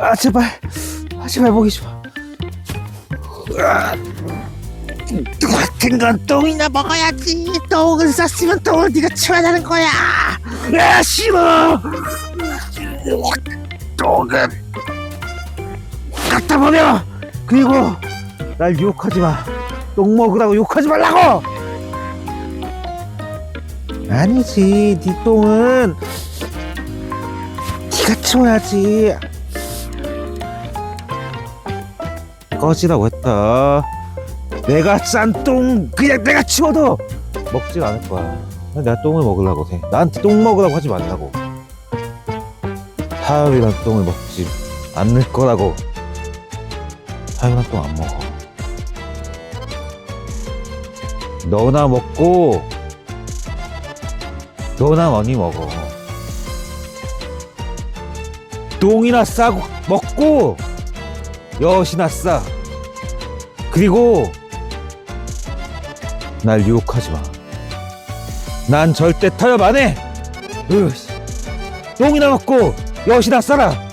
아 제발. 아 제발 보기 싫어 아, 같은 건 똥이나 먹어야지. 똥을 쌌으면 똥을 네가 치워야 하는 거야. 아 싫어. 똥은 갖다 버려. 그리고 날 유혹하지 마똥 먹으라고 욕하지 말라고. 아니지 네 똥은 네가 치워야지 꺼지라고 했다. 내가 싼 똥 그냥 내가 치워도 먹질 않을 거야. 내가 똥을 먹으려고 해. 나한테 똥 먹으라고 하지 말라고. 하율이란 똥을 먹지 않을 거라고. 하율이란 똥 안 먹어. 너나 먹고 너나 많이 먹어. 똥이나 싸고 먹고 여시나 싸 그리고 날 유혹하지 마 난 절대 타협 안 해. 으씨. 똥이나 먹고 여시나 싸라